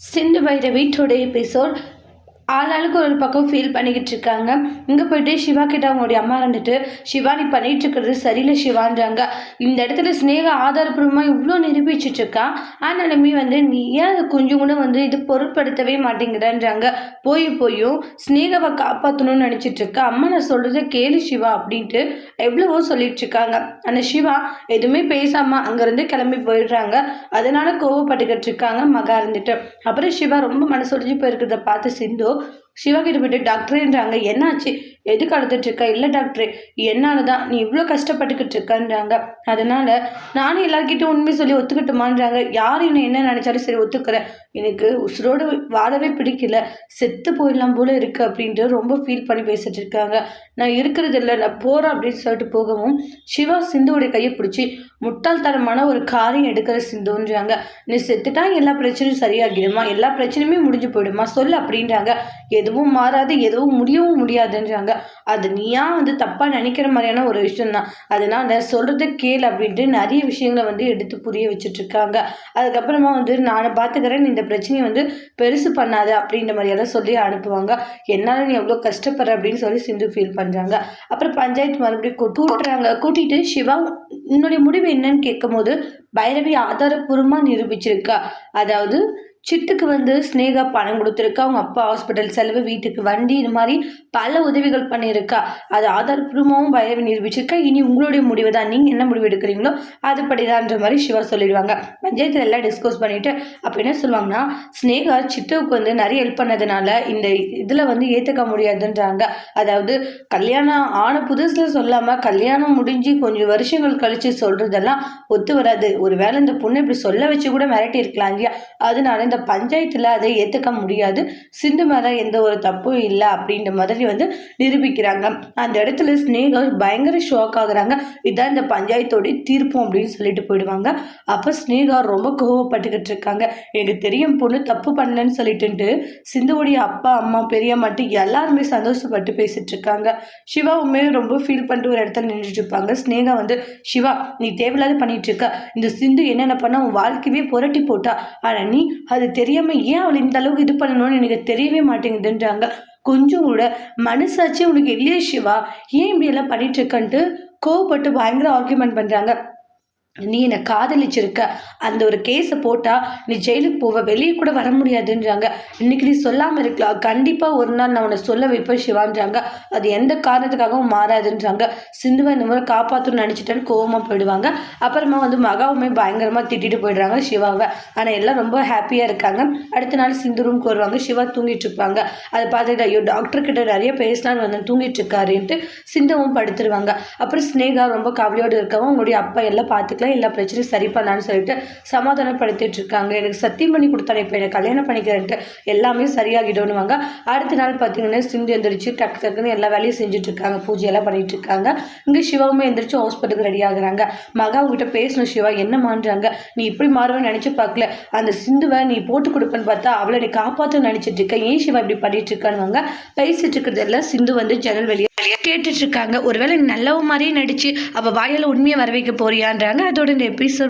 Sindhu Bhairavi today episode ஆளாளுக்கு ஒரு பக்கம் ஃபீல் பண்ணிக்கிட்டு இருக்காங்க இங்கே போயிட்டு சிவா கிட்ட அவங்களுடைய அம்மா இருந்துட்டு சிவா நீ பண்ணிட்டு இருக்கிறது சரியில்லை சிவான்றாங்க இந்த இடத்துல ஸ்னேகா ஆதாரப்பூர்வமாக இவ்வளோ நிரூபிச்சுட்டு இருக்கா ஆனாலுமே வந்து நீ ஏன் அதை கொஞ்சம் கூட வந்து இது பொருட்படுத்தவே மாட்டேங்கிறன்றாங்க போய் போயும் ஸ்னேகாவை காப்பாற்றணும்னு நினச்சிட்டு இருக்கா அம்மா நான் சொல்கிறத கேளு சிவா அப்படின்ட்டு எவ்வளவோ சொல்லிட்டு இருக்காங்க ஆனால் சிவா எதுவுமே பேசாமல் அங்கேருந்து கிளம்பி போயிடுறாங்க. அதனால கோவப்பட்டுக்கிட்டு இருக்காங்க மகா இருந்துட்டு. அப்புறம் சிவா ரொம்ப மனசொடிஞ்சு போயிருக்கிறத பார்த்து சிந்து சிவா கிட்ட போயிட்டு டாக்டர்ன்றாங்க என்னாச்சு? எதுக்கு அழுதுட்டு இருக்க இல்லை டாக்டர் என்னால் தான் நீ இவ்வளோ கஷ்டப்பட்டுக்கிட்டு இருக்கன்றாங்க. அதனால நானும் எல்லார்கிட்டையும் உண்மை சொல்லி ஒத்துக்கிட்டுமான்றாங்க. யார் இன்னும் என்ன நினைச்சாலும் சரி ஒத்துக்கிறேன் எனக்கு உசுரோடு வாழவே பிடிக்கல. செத்து போயிடலாம் போல இருக்கு அப்படின்ட்டு ரொம்ப ஃபீல் பண்ணி பேசிட்டு இருக்காங்க. நான் இருக்கிறது இல்லை நான் போகிறேன் அப்படின்னு சொல்லிட்டு போகவும் சிவா சிந்துவோடைய கையை பிடிச்சி முட்டாள்தனமான ஒரு காரியம் எடுக்கிற சிந்துன்றாங்க. நீ செத்துட்டா எல்லா பிரச்சனையும் சரியாகிடுமா? எல்லா பிரச்சனையுமே முடிஞ்சு போயிடுமா? சொல்லு அப்படின்றாங்க. எதுவும் மாறாது எதுவும் முடியவும் முடியாதுன்றாங்க. அது நீயா வந்து தப்பாக நினைக்கிற மாதிரியான ஒரு விஷயம் தான் அதனால சொல்கிறத கேள் அப்படின்ட்டு நிறைய விஷயங்களை வந்து எடுத்து புரிய வச்சுட்டு இருக்காங்க அதுக்கப்புறமா வந்து நான் பார்த்துக்கிறேன் இந்த பிரச்சனையை வந்து பெருசு பண்ணாது அப்படின்ற மாதிரியெல்லாம் சொல்லி அனுப்புவாங்க. என்னால் நீ எவ்வளோ கஷ்டப்படுற அப்படின்னு சொல்லி சிந்து ஃபீல் பண்ணுறாங்க அப்புறம் பஞ்சாயத்து மறுபடியும் கூட்டுறாங்க. கூட்டிட்டு சிவா உன்னுடைய முடிவு என்னன்னு கேட்கும்போது பைரவி ஆதாரப்பூர்வமாக நிரூபிச்சிருக்கா. அதாவது சித்துக்கு வந்து ஸ்னேகா பணம் கொடுத்துருக்கா அவங்க அப்பா ஹாஸ்பிட்டல் செலவு வீட்டுக்கு வண்டி இது மாதிரி பல உதவிகள் பண்ணியிருக்கா. அது ஆதாரப்பூர்வமாகவும் பைரவி நிரூபிச்சிருக்கா. இனி உங்களுடைய முடிவு தான் நீங்கள் என்ன முடிவு எடுக்கிறீங்களோ அதுபடிதான்ற மாதிரி சிவா சொல்லிடுவாங்க. பஞ்சாயத்தில் எல்லாம் டிஸ்கஸ் பண்ணிட்டு அப்போ என்ன சொல்லுவாங்கன்னா ஸ்னேகா சித்துவுக்கு வந்து நிறைய ஹெல்ப் பண்ணதுனால இந்த இதில் வந்து ஏற்றுக்க முடியாதுன்றாங்க. அதாவது கல்யாணம் ஆன புதுசில் சொல்லாமல் கல்யாணம் முடிஞ்சு கொஞ்சம் வருஷங்கள் கழித்து சொல்கிறதெல்லாம் ஒத்து வராது. ஒரு வேளை இந்த பொண்ணு இப்படி சொல்ல வச்சு கூட மிரட்டி இருக்கலாம் இல்லையா? அதனால இந்த பஞ்சாயத்தில் அதை ஏற்றுக்க முடியாது. சிந்து மேலே எந்த ஒரு தப்பும் இல்லை அப்படின்ற மாதிரி வந்து நிரூபிக்கிறாங்க. அந்த இடத்துல ஸ்னேகா பயங்கர ஷாக் ஆகுறாங்க. இதான் இந்த பஞ்சாயத்தோடைய தீர்ப்போம் அப்படின்னு சொல்லிட்டு போயிடுவாங்க. அப்போ ஸ்னேகா ரொம்ப கோவப்பட்டுக்கிட்டு இருக்காங்க. எனக்கு தெரியும் பொண்ணு தப்பு பண்ணலன்னு சொல்லிட்டு சிந்துவுடைய அப்பா அம்மா பெரியம்மாட்டு எல்லாருமே சந்தோஷப்பட்டு பேசிட்டு இருக்காங்க. சிவாவுமே ரொம்ப ஃபீல் பண்ணிட்டு ஒரு இடத்துல நின்றுட்டு இருப்பாங்க. ஸ்னேகா வந்து சிவா நீ தேவையில்லாத பண்ணிட்டு இருக்க. இந்த சிந்து என்னென்ன பண்ண உன் வாழ்க்கையவே புரட்டி போட்டா. ஆனால் நீ அது தெரியாமல் ஏன் அவள் இந்த அளவுக்கு இது பண்ணணும்னு எனக்கு தெரியவே மாட்டேங்குதுன்றாங்க. கொஞ்சம் கூட மனசாச்சு உனக்கு இல்லையே சிவா. ஏன் இப்படி எல்லாம் பண்ணிட்டு இருக்கன்ட்டு கோவப்பட்டு பயங்கர ஆர்கியூமெண்ட் பண்ணுறாங்க நீ என்னை காதலிச்சிருக்க. அந்த ஒரு கேஸை போட்டால் நீ ஜெயிலுக்கு போவ வெளியே கூட வர முடியாதுன்றாங்க. இன்னைக்கு நீ சொல்லாமல் இருக்கலாம். கண்டிப்பாக ஒரு நாள் நான் உன்னை சொல்ல வைப்பேன் சிவான்றாங்க. அது எந்த காரணத்துக்காகவும் மாறாதுன்றாங்க. சிந்துவை இந்த முறை காப்பாற்றணும்னு நினச்சிட்டேன்னு கோவமாக போயிடுவாங்க. அப்புறமா வந்து மகாவுமே பயங்கரமாக திட்டிட்டு போயிடுறாங்க சிவாவை. ஆனால் எல்லாம் ரொம்ப ஹாப்பியாக இருக்காங்க. அடுத்த நாள் சிந்து ரூம்க்கு வருவாங்க. சிவா தூங்கிட்டு இருப்பாங்க. அதை பார்த்துட்டு ஐயோ டாக்டர் கிட்ட நிறைய பேசலான்னு வந்து தூங்கிட்டு இருக்காருன்ட்டு சிந்துவும் படுத்துருவாங்க. அப்புறம் ஸ்னேகா ரொம்ப கவலையோடு இருக்கவும் உங்களுடைய அப்பா எல்லாம் பார்த்துக்கலாம் எல்லா பிரச்சனையும் சரி பண்ணலான்னு சொல்லிட்டு சமாதானப்படுத்திட்டு இருக்காங்க எனக்கு சத்தியம் பண்ணி கொடுத்தானே இப்போ எனக்கு கல்யாணம் பண்ணிக்கிறேன்ட்டு எல்லாமே சரியாகிடும்னுவாங்க. அடுத்த நாள் பார்த்தீங்கன்னா சிந்து எந்திரிச்சு டக்கு டக்குன்னு எல்லா வேலையும் செஞ்சுட்டு இருக்காங்க பூஜையெல்லாம் பண்ணிட்டு இருக்காங்க இங்கே சிவாவுமே எந்திரிச்சு ஹாஸ்பிட்டலுக்கு ரெடி ஆகுறாங்க. மகா உங்ககிட்ட பேசணும் சிவா. என்ன மாறுறாங்க நீ இப்படி மாறுவேன்னு நினச்சி பார்க்கல. அந்த சிந்துவை நீ போட்டு கொடுப்பேன்னு பார்த்தா அவளை நீ காப்பாற்ற நினச்சிட்டு இருக்க. ஏன் சிவா இப்படி பண்ணிட்டு இருக்கானுவாங்க பேசிட்டு இருக்கிறது எல்லாம் சிந்து வந்து ஜன்னல் வெளியே கேட்டுட்டு இருக்காங்க. ஒருவேளை நல்லவ மாதிரியே நடிச்சு அவ வாயில் உண்மையை வர வைக்க போறியான்றாங்க. அதோட இந்த எபிசோட்